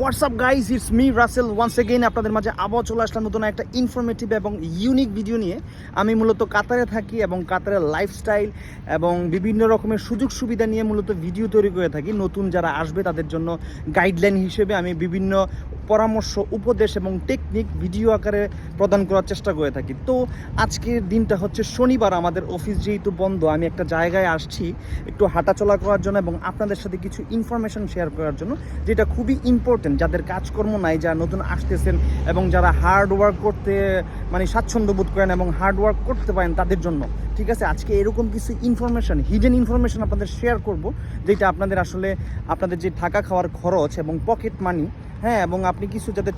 WhatsApp guys it's me Russel once again আপনাদের মাঝে আবহাওয়া চলে আসলাম নতুন একটা ইনফরমেটিভ এবং ইউনিক ভিডিও নিয়ে। আমি মূলত কাতারে থাকি এবং কাতারের লাইফস্টাইল এবং বিভিন্ন রকমের সুযোগ সুবিধা নিয়ে মূলত ভিডিও তৈরি করে থাকি। নতুন যারা আসবে, তাদের জন্য গাইডলাইন হিসেবে আমি বিভিন্ন পরামর্শ, উপদেশ এবং টেকনিক ভিডিও আকারে প্রদান করার চেষ্টা করে থাকি। তো আজকের দিনটা হচ্ছে শনিবার আমাদের অফিস যেহেতু বন্ধ, আমি একটা জায়গায় আসছি একটু হাঁটাচলা করার জন্য এবং আপনাদের সাথে কিছু ইনফরমেশন শেয়ার করার জন্য, যেটা খুবই ইম্পর্টেন্ট যাদের কাজকর্ম নাই, যারা নতুন আসতেছেন এবং যারা হার্ড ওয়ার্ক করতে মানে স্বাচ্ছন্দ্য বোধ করেন এবং হার্ড ওয়ার্ক করতে পারেন তাদের জন্য। ঠিক আছে? আজকে এরকম কিছু ইনফরমেশন হিডেন ইনফরমেশন আপনাদের শেয়ার করব, যেটা আপনাদের আসলে, আপনাদের যে থাকা খাওয়ার খরচ এবং পকেট মানি হ্যাঁ এবং আপনি কিছু যাতে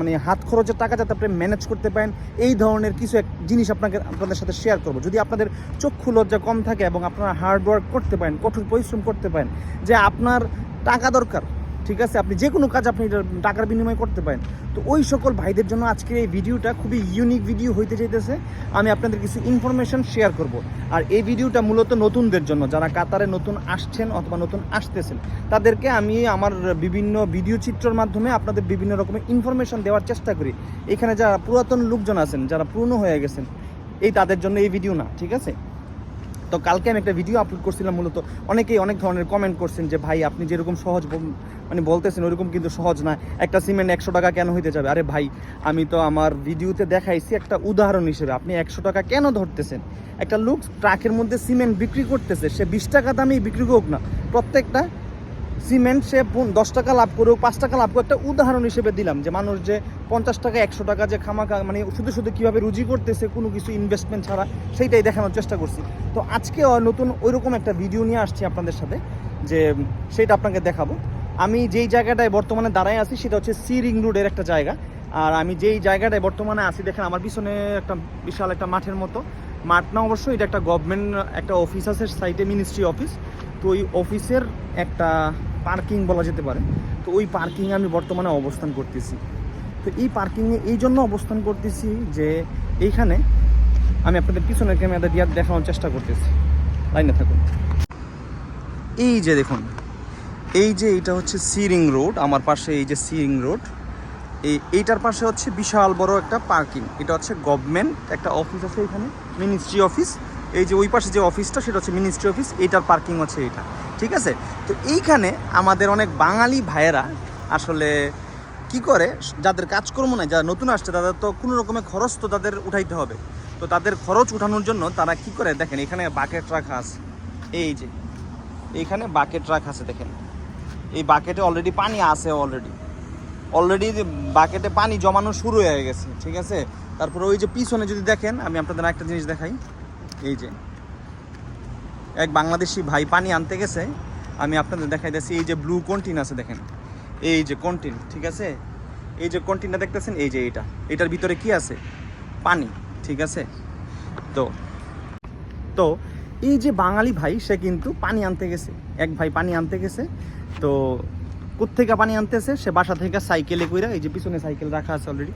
মানে হাত খরচের টাকা যাতে আপনি ম্যানেজ করতে পারেন, এই ধরনের কিছু এক জিনিস আপনাকে আপনাদের সাথে শেয়ার করব। যদি আপনাদের চক্ষু লজ্জা কম থাকে এবং আপনারা হার্ডওয়ার্ক করতে পারেন, কঠোর পরিশ্রম করতে পারেন, যে আপনার টাকা দরকার ঠিক আছে? আপনি যে কোনো কাজ আপনি টাকার বিনিময় করতে পারেন। তো ওই সকল ভাইদের জন্য আজকের এই ভিডিওটা খুবই ইউনিক ভিডিও হইতে চাইতেছে। আমি আপনাদের কিছু ইনফরমেশন শেয়ার করব। আর এই ভিডিওটা মূলত নতুনদের জন্য, যারা কাতারে নতুন আসছেন অথবা নতুন আসতেছেন, তাদেরকে আমি আমার বিভিন্ন ভিডিও চিত্রের মাধ্যমে আপনাদের বিভিন্ন রকমের ইনফরমেশন দেওয়ার চেষ্টা করি। এখানে যারা পুরাতন লোকজন আছেন, যারা পুরনো হয়ে গেছেন, এই তাদের জন্য এই ভিডিও না, ঠিক আছে? তো কালকে আমি একটা ভিডিও আপলোড করছিলাম মূলত। অনেকেই অনেক ধরনের কমেন্ট করছেন যে, ভাই, আপনি যেরকম সহজ মানে বলতেছেন, ওরকম কিন্তু সহজ না একটা সিমেন্ট একশো টাকা কেন হইতে যাবে? আরে ভাই, আমি তো আমার ভিডিওতে দেখাইছি একটা উদাহরণ হিসেবে। আপনি একশো টাকা কেন ধরতেছেন? একটা লোক ট্রাকের মধ্যে সিমেন্ট বিক্রি করতেছে, সে বিশ টাকা দামেই বিক্রি করুক না। প্রত্যেকটা সিমেন্ট সে দশ টাকা লাভ করুক, পাঁচ টাকা লাভ করুক, একটা উদাহরণ হিসেবে দিলাম যে মানুষ যে পঞ্চাশ টাকা, একশো টাকা যে খামাখা মানে শুধু শুধু কীভাবে রুজি করতেছে, কোনো কিছু ইনভেস্টমেন্ট ছাড়া, সেইটাই দেখানোর চেষ্টা করছি। তো আজকে নতুন ওইরকম একটা ভিডিও নিয়ে আসছি আপনাদের সাথে, যে সেটা আপনাকে দেখাবো। আমি যেই জায়গাটায় বর্তমানে দাঁড়ায় আছি, সেটা হচ্ছে সি রিং রোডের একটা জায়গা। আর আমি যেই জায়গাটায় বর্তমানে আছি, দেখেন আমার পিছনে একটা বিশাল একটা মাঠের মতো। মাঠ না অবশ্যই এটা একটা গভর্নমেন্ট একটা অফিস আছে সাইটে মিনিস্ট্রি অফিস তো ওই অফিসের একটা পার্কিং বলা যেতে পারে। তো ওই পার্কিংয়ে আমি বর্তমানে অবস্থান করতেছি। তো এই পার্কিংয়ে এই জন্য অবস্থান করতেছি যে এইখানে আমি আপনাদের পিছনের ক্যামেরা দিয়ে দেখানোর চেষ্টা করতেছি। লাইনে থাকুন। এই যে দেখুন, এই যে এটা হচ্ছে সিরিং রোড আমার পাশে এই যে সিরিং রোড এই এইটার পাশে হচ্ছে বিশাল বড় একটা পার্কিং। এটা হচ্ছে গভর্নমেন্ট একটা অফিস আছে এখানে, মিনিস্ট্রি অফিস। এই যে ওই পাশে যে অফিসটা, সেটা হচ্ছে মিনিস্ট্রি অফিস, এইটার পার্কিং হচ্ছে এইটা ঠিক আছে? তো এইখানে আমাদের অনেক বাঙালি ভাইয়েরা আসলে কি করে, যাদের কাজকর্ম নাই, যারা নতুন আসছে, তাদের তো কোনো রকমের খরচ তো তাদের উঠাইতে হবে। তো তাদের খরচ উঠানোর জন্য তারা কি করে, দেখেন এখানে বাকেট রাখা আছে। এই যে, এইখানে বাকেট রাখা আছে, দেখেন। এই বাকেটে অলরেডি পানি আছে অলরেডি অলরেডি বাকেটে পানি জমানো শুরু হয়ে গেছে, ঠিক আছে? তারপরে ওই যে পিছনে যদি দেখেন, আমি আপনাদের একটা জিনিস দেখাই। এই যে, এক বাংলাদেশি ভাই পানি আনতে গেছে। আমি আপনাদের দেখাই দেখাইতেছি এই যে ব্লু কন্টিন আছে দেখেন। এই যে কন্টিন ঠিক আছে? এই যে কন্টিনটা দেখতেছেন, এই যে এইটা এটার ভিতরে কি আছে? পানি, ঠিক আছে? তো তো এই যে বাঙালি ভাই, সে কিন্তু পানি আনতে গেছে। এক ভাই পানি আনতে গেছে। তো কোত্থেকে পানি আনতেছে, সে বাসা থেকে সাইকেলে কইরা, এই যে পিছনে সাইকেল রাখা আছে অলরেডি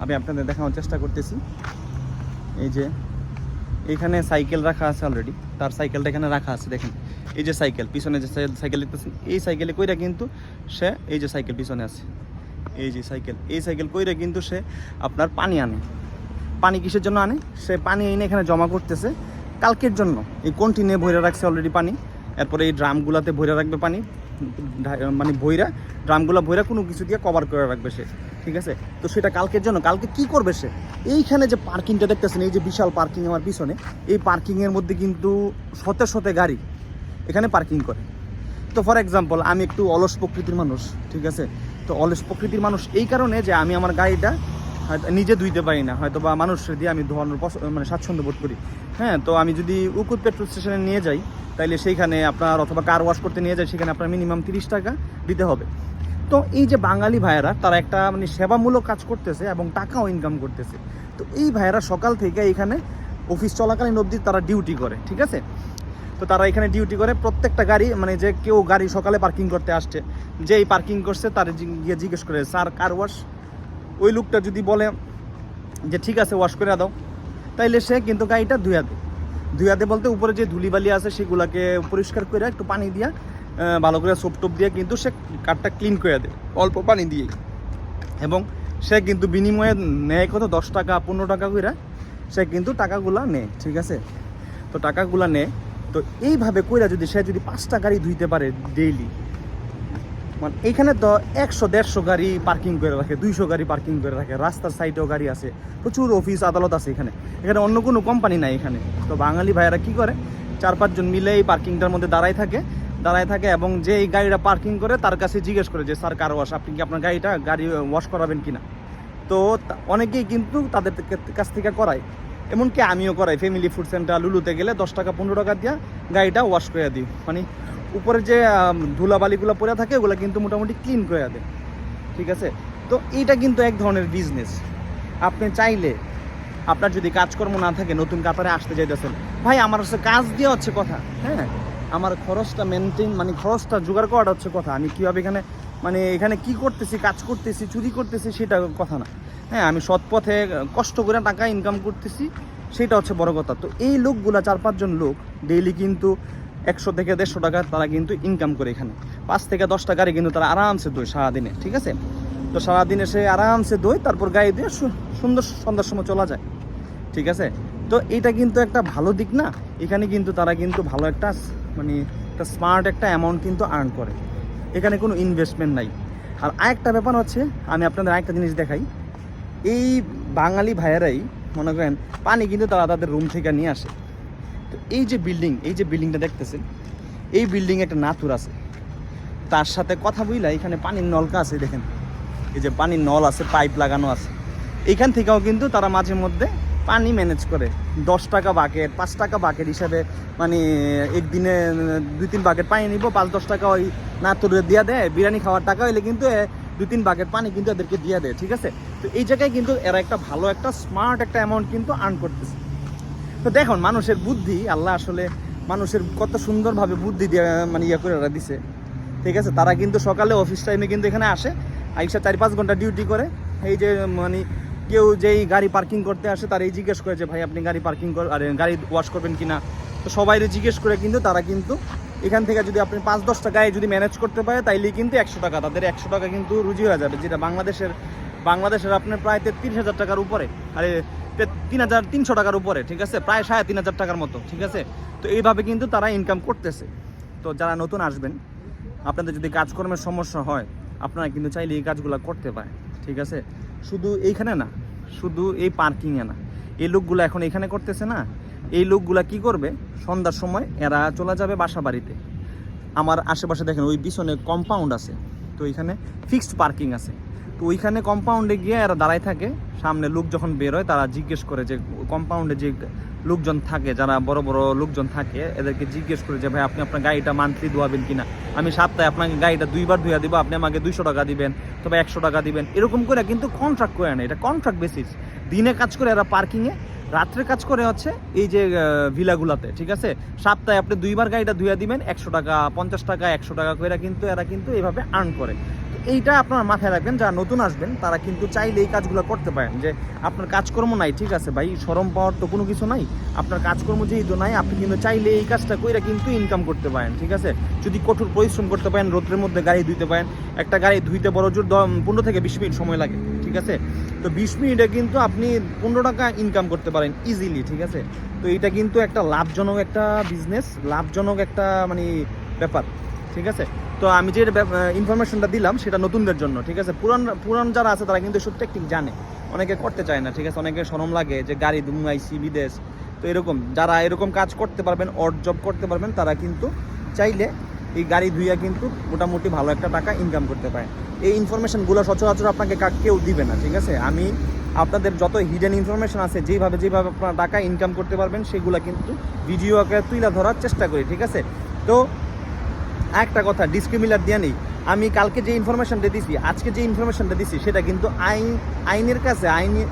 আমি আপনাদের দেখানোর চেষ্টা করতেছি। এই যে, এখানে সাইকেল রাখা আছে অলরেডি তার সাইকেলটা এখানে রাখা আছে, দেখেন। এই যে সাইকেল, পিছনে যে সাই- সাইকেল দেখতেছেন, এই সাইকেলে কইরা কিন্তু সে এই যে সাইকেল পিছনে আছে। এই যে সাইকেল, এই সাইকেল কইরা কিন্তু সে আপনার পানি আনে। পানি কিসের জন্য আনে? সে পানি এনে এখানে জমা করতেছে কালকের জন্য। এই কন্টিনে ভৈরা রাখছে অলরেডি পানি, এরপরে এই ড্রামগুলাতে ভৈরা রাখবে পানি। মানে ভৈরা, ড্রামগুলো ভৈরা কোনো কিছু দিয়ে কভার করে রাখবে সে, ঠিক আছে? তো সেটা কালকের জন্য, কালকে কি করবে সে? এইখানে যে পার্কিংটা দেখতেছেন, এই যে বিশাল পার্কিং আমার পিছনে, এই পার্কিংয়ের মধ্যে কিন্তু শতে শতে গাড়ি এখানে পার্কিং করে। তো ফর এক্সাম্পল আমি একটু অলস প্রকৃতির মানুষ, ঠিক আছে? তো অলস প্রকৃতির মানুষ এই কারণে যে আমি আমার গাড়িটা হয়তো নিজে ধুইতে পারি না হয়তো বা মানুষের দিয়ে আমি ধোয়ানোর মানে স্বাচ্ছন্দ্য বোধ করি। হ্যাঁ তো আমি যদি উকুত পেট্রোল স্টেশনে নিয়ে যাই, তাইলে সেইখানে আপনার অথবা কার ওয়াশ করতে নিয়ে যাই, সেখানে আপনার মিনিমাম তিরিশ টাকা দিতে হবে। তো এই যে বাঙালি ভাইয়েরা, তারা একটা মানে সেবামূলক কাজ করতেছে এবং টাকাও ইনকাম করতেছে। তো এই ভাইয়েরা সকাল থেকে এখানে অফিস চলাকালীন অবধি তারা ডিউটি করে, ঠিক আছে? তো তারা এখানে ডিউটি করে, প্রত্যেকটা গাড়ি মানে যে কেউ গাড়ি সকালে পার্কিং করতে আসছে, যেই পার্কিং করছে, তার গিয়ে জিজ্ঞেস করে, স্যার, কার ওয়াশ ওই লোকটা যদি বলে যে ঠিক আছে ওয়াশ করে দাও, তাইলে সে কিন্তু গাড়িটা ধুয়া দেয়। ধুয়া দেয় বলতে উপরে যে ধুলিবালি আছে, সেগুলাকে পরিষ্কার করে একটু পানি দিয়া ভালো করে সোপ টোপ দিয়ে কিন্তু সে কাঠটা ক্লিন করে দেয়, অল্প পানি দিয়ে এবং সে কিন্তু বিনিময়ে নেয় কত? দশ টাকা, পনেরো টাকা করে সে কিন্তু টাকাগুলা নেয়, ঠিক আছে? তো টাকাগুলা নেয়। তো এইভাবে কইরা যদি সে যদি পাঁচটা গাড়ি ধুইতে পারে ডেইলি মানে এইখানে তো একশো, দেড়শো গাড়ি পার্কিং করে রাখে, দুইশো গাড়ি পার্কিং করে রাখে, রাস্তার সাইডেও গাড়ি আছে, প্রচুর অফিস আদালত আছে এখানে। এখানে অন্য কোনো কোম্পানি নাই এখানে। তো বাঙালি ভাইয়েরা কি করে? চার, পাঁচজন মিলে এই পার্কিংটার মধ্যে দাঁড়ায় থাকে দাঁড়ায় থাকে এবং যে এই গাড়িটা পার্কিং করে তার কাছে জিজ্ঞেস করে যে, স্যার কার ওয়াশ আপনি কি আপনার গাড়িটা গাড়ি ওয়াশ করাবেন কি না তো অনেকেই কিন্তু তাদের কাছ থেকে করায়। এমনকি আমিও করাই। ফ্যামিলি ফুড সেন্টার লুলুতে গেলে দশ টাকা, পনেরো টাকা দিয়া গাড়িটা ওয়াশ করে দিই। মানে উপরে যে ধুলাবালিগুলো পড়ে থাকে, ওগুলো কিন্তু মোটামুটি ক্লিন করে দেয় ঠিক আছে? তো এইটা কিন্তু এক ধরনের বিজনেস আপনি চাইলে, আপনার যদি কাজকর্ম না থাকে, নতুন কাতারে আসতে যাইতেছেন। ভাই, আমার হচ্ছে কাজ দিয়ে হচ্ছে কথা হ্যাঁ? আমার খরচটা মেনটেন মানে খরচটা জোগাড় করাটা হচ্ছে কথা। আমি কীভাবে এখানে মানে এখানে কি করতেছি, কাজ করতেছি, চুরি করতেছি, সেটা কথা না। হ্যাঁ আমি সৎ পথে কষ্ট করে টাকা ইনকাম করতেছি, সেটা হচ্ছে বড় কথা। তো এই লোকগুলা, চার পাঁচজন লোক ডেইলি কিন্তু একশো থেকে দেড়শো টাকা তারা কিন্তু ইনকাম করে এখানে। পাঁচ থেকে দশটা গাড়ি কিন্তু তারা আরামসে দোয় সারাদিনে, ঠিক আছে? তো সারাদিনে সে আরামসে দোয়, তারপর গাড়ি দিয়ে সুন্দর সন্ধ্যার সময় চলা যায়, ঠিক আছে? তো এটা কিন্তু একটা ভালো দিক না? এখানে কিন্তু তারা কিন্তু ভালো একটা মানে একটা স্মার্ট একটা অ্যামাউন্ট কিন্তু আর্ন করে। এখানে কোনো ইনভেস্টমেন্ট নাই। আর আরেকটা ব্যাপার হচ্ছে, আমি আপনাদের আরেকটা জিনিস দেখাই। এই বাঙালি ভাইয়েরাই, মনে করেন, পানি কিন্তু তারা তাদের রুম থেকে নিয়ে আসে। এই যে বিল্ডিং এই যে বিল্ডিংটা দেখতেছেন, এই বিল্ডিং একটা নাতুর আছে। তার সাথে কথা বইলা এখানে পানির নলকা আছে, দেখেন। এই যে পানির নল আছে, পাইপ লাগানো আছে। এইখান থেকেও কিন্তু তারা মাঝে মধ্যে পানি ম্যানেজ করে। দশ টাকা বাকেট পাঁচ টাকা বাকেট হিসাবে মানে একদিনে, দুই তিন বাকেট পানি নিব, পাঁচ, দশ টাকা ওই নাতুরে দিয়া দেয়। বিরিয়ানি খাওয়ার টাকা হইলে কিন্তু দুই তিন বাকেট পানি কিন্তু এদেরকে দিয়ে দেয়, ঠিক আছে? তো এই জায়গায় কিন্তু এরা একটা ভালো, একটা স্মার্ট একটা অ্যামাউন্ট কিন্তু আর্ন করতেছে। তো দেখুন, মানুষের বুদ্ধি, আল্লাহ আসলে মানুষের কত সুন্দরভাবে বুদ্ধি দিয়ে মানে ইয়ে করে দিছে। ঠিক আছে? তারা কিন্তু সকালে অফিস টাইমে কিন্তু এখানে আসে, আইসা চার পাঁচ ঘণ্টা ডিউটি করে। এই যে মানে কেউ যেই গাড়ি পার্কিং করতে আসে তার এই জিজ্ঞেস করে যে, ভাই, আপনি গাড়ি পার্কিং কর, আরে, গাড়ি ওয়াশ করবেন কিনা? তো সবাই জিজ্ঞেস করে কিন্তু তারা কিন্তু এখান থেকে যদি আপনি পাঁচ দশটা গাড়ি যদি ম্যানেজ করতে পারে তাইলে কিন্তু একশো টাকা, তাদের একশো টাকা কিন্তু রুজি হয়ে যাবে, যেটা বাংলাদেশের বাংলাদেশের আপনার প্রায় তেত্রিশ হাজার টাকার উপরে। আরে তিন হাজার তিনশো টাকার উপরে, ঠিক আছে? প্রায় সাড়ে তিন হাজার টাকার মতো, ঠিক আছে? তো এইভাবে কিন্তু তারা ইনকাম করতেছে। তো যারা নতুন আসবেন, আপনাদের যদি কাজকর্মের সমস্যা হয়, আপনারা কিন্তু চাইলে এই কাজগুলো করতে পারেন, ঠিক আছে? শুধু এইখানে না, শুধু এই পার্কিংয়ে না। এই লোকগুলো এখন এখানে করতেছে না। এই লোকগুলা কি করবে? সন্ধ্যার সময় এরা চলে যাবে বাসা বাড়িতে। আমার আশেপাশে দেখেন, ওই পিছনে কম্পাউন্ড আছে। তো এখানে ফিক্সড পার্কিং আছে। তো ওইখানে কম্পাউন্ডে গিয়ে এরা দাঁড়ায় থাকে। সামনে লোক যখন বের হয়, তারা জিজ্ঞেস করে যে কম্পাউন্ডে যে লোকজন থাকে, যারা বড় বড় লোকজন থাকে, এদেরকে জিজ্ঞেস করে যে, ভাই, আপনি আপনার গাড়িটা মান্থলি ধোয়াবেন কিনা? আমি সপ্তাহে আপনাকে গাড়িটা দুইবার ধুয়া দিব, আপনি আমাকে দুইশো টাকা দিবেন তবে একশো টাকা দিবেন। এরকম করে কিন্তু কন্ট্রাক্ট করে না এটা কন্ট্রাক্ট বেসিস দিনে কাজ করে এরা পার্কিংয়ে রাত্রে কাজ করে হচ্ছে এই যে ভিলাগুলাতে, ঠিক আছে? সপ্তাহে আপনি দুইবার গাড়িটা ধুয়া দিবেন, একশো টাকা, পঞ্চাশ টাকা, একশো টাকা করে কিন্তু এরা কিন্তু এভাবে আর্ন করে। এইটা আপনারা মাথায় রাখবেন, যারা নতুন আসবেন, তারা কিন্তু চাইলে এই কাজগুলো করতে পারেন। যে আপনার কাজকর্ম নাই, ঠিক আছে ভাই, সরম পাওয়ার তো কোনো কিছু নাই। আপনার কাজকর্ম যেহেতু নাই, আপনি কিন্তু চাইলে এই কাজটা কইরা কিন্তু ইনকাম করতে পারেন, ঠিক আছে? যদি কঠোর পরিশ্রম করতে পারেন, রোদ্রের মধ্যে গাড়ি ধুইতে পারেন, একটা গাড়ি ধুইতে বড় জোর পনেরো থেকে বিশ মিনিট সময় লাগে, ঠিক আছে? তো বিশ মিনিটে কিন্তু আপনি পনেরো টাকা ইনকাম করতে পারেন ইজিলি ঠিক আছে? তো এটা কিন্তু একটা লাভজনক একটা বিজনেস লাভজনক একটা মানে ব্যাপার। ঠিক আছে? তো আমি যে ইনফরমেশনটা দিলাম সেটা নতুনদের জন্য, ঠিক আছে? পুরান পুরান যারা আছে তারা কিন্তু সব টেকনিক জানে। অনেকে করতে চায় না, ঠিক আছে? অনেকে শরম লাগে যে গাড়ি দুমাইছি বিদেশ। তো এরকম, যারা এরকম কাজ করতে পারবেন অড জব করতে পারবেন, তারা কিন্তু চাইলে এই গাড়ি ধুইয়া কিন্তু মোটামুটি ভালো একটা টাকা ইনকাম করতে পারে এই ইনফরমেশনগুলো সচরাচর আপনাকে কেউ দিবে না, ঠিক আছে? আমি আপনাদের যত হিডেন ইনফরমেশন আছে যেভাবে যেভাবে আপনারা টাকা ইনকাম করতে পারবেন, সেগুলো কিন্তু ভিডিও আকারে তুলে ধরার চেষ্টা করি, ঠিক আছে? তো একটা কথা ডিসক্রিমিনার দিয়ে নেই। আমি কালকে যে ইনফরমেশনটা দিছি, আজকে যে ইনফরমেশনটা দিছি, সেটা কিন্তু আইন, আইনের কাছে, আইন,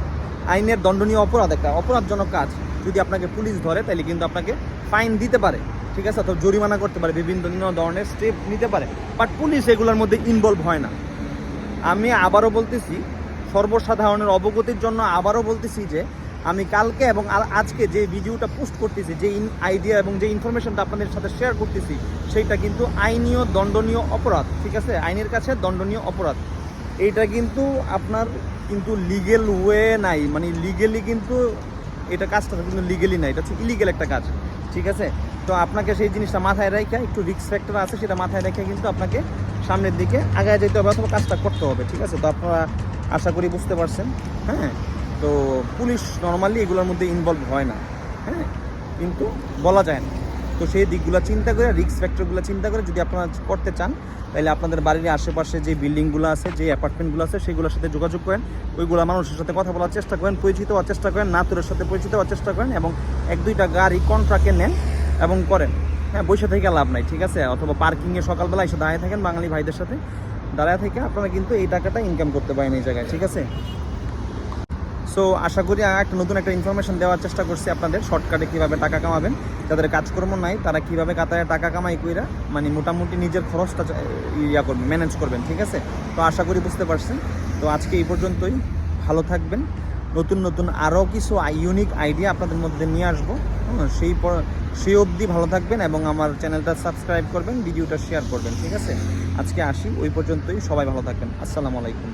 আইনের দণ্ডনীয় অপরাধ একটা, অপরাধজনক কাজ। যদি আপনাকে পুলিশ ধরে, তাহলে কিন্তু আপনাকে ফাইন দিতে পারে। ঠিক আছে? তো জরিমানা করতে পারে, বিভিন্ন ধরনের স্টেপ নিতে পারে। বাট পুলিশ এগুলোর মধ্যে ইনভলভ হয় না। আমি আবারও বলতেছি, সর্বসাধারণের অবগতির জন্য আবারও বলতেছি যে আমি কালকে এবং আজকে যে ভিডিওটা পোস্ট করতেছি, যে আইডিয়া এবং যে ইনফরমেশনটা আপনাদের সাথে শেয়ার করতেছি, সেইটা কিন্তু আইনীয় দণ্ডনীয় অপরাধ, ঠিক আছে? আইনের কাছে দণ্ডনীয় অপরাধ। এইটা কিন্তু আপনার কিন্তু লিগেল ওয়ে নাই। মানে লিগেলি কিন্তু এটা কাজটা কিন্তু লিগেলি নাই। এটা হচ্ছে ইলিগেল একটা কাজ, ঠিক আছে? তো আপনাকে সেই জিনিসটা মাথায় রেখে, একটু রিস্ক ফ্যাক্টর আছে সেটা মাথায় রেখে কিন্তু আপনাকে সামনের দিকে আগায় যেতে হবে অথবা কাজটা করতে হবে, ঠিক আছে? তো আপনারা আশা করি বুঝতে পারছেন হ্যাঁ? তো পুলিশ নর্মালি এগুলোর মধ্যে ইনভলভ হয় না হ্যাঁ? কিন্তু বলা যায় না। তো সেই দিকগুলো চিন্তা করে রিস্ক ফ্যাক্টরগুলো চিন্তা করে যদি আপনারা করতে চান, তাহলে আপনাদের বাড়ির আশেপাশে যে বিল্ডিংগুলো আছে, যে অ্যাপার্টমেন্টগুলো আছে, সেগুলোর সাথে যোগাযোগ করেন। ওইগুলো মানুষের সাথে কথা বলার চেষ্টা করেন, পরিচিত হওয়ার চেষ্টা করেন, নাতুরের সাথে পরিচিত হওয়ার চেষ্টা করেন এবং এক দুইটা গাড়ি কন্ট্রাক্টে নেন এবং করেন। হ্যাঁ বসে থেকে লাভ নাই, ঠিক আছে? অথবা পার্কিংয়ে সকালবেলা এসে দাঁড়িয়ে থাকেন বাঙালি ভাইদের সাথে। দাঁড়ায় থেকে আপনারা কিন্তু এই টাকাটা ইনকাম করতে পারেন এই জায়গায়, ঠিক আছে? সো আশা করি একটা নতুন একটা ইনফরমেশন দেওয়ার চেষ্টা করছি আপনাদের। শর্টকাটে কীভাবে টাকা কামাবেন, যাদের কাজকর্ম নাই, তারা কীভাবে কাতারে টাকা কামাই কইরা মানে মোটামুটি নিজের খরচটা ইয়া করবেন ম্যানেজ করবেন, ঠিক আছে? তো আশা করি বুঝতে পারছেন। তো আজকে এই পর্যন্তই। ভালো থাকবেন। নতুন নতুন আরও কিছু ইউনিক আইডিয়া আপনাদের মধ্যে নিয়ে আসব। সেই সেই অবধি ভালো থাকবেন এবং আমার চ্যানেলটা সাবস্ক্রাইব করবেন, ভিডিওটা শেয়ার করবেন, ঠিক আছে? আজকে আসি, ওই পর্যন্তই। সবাই ভালো থাকবেন। আসসালামু আলাইকুম।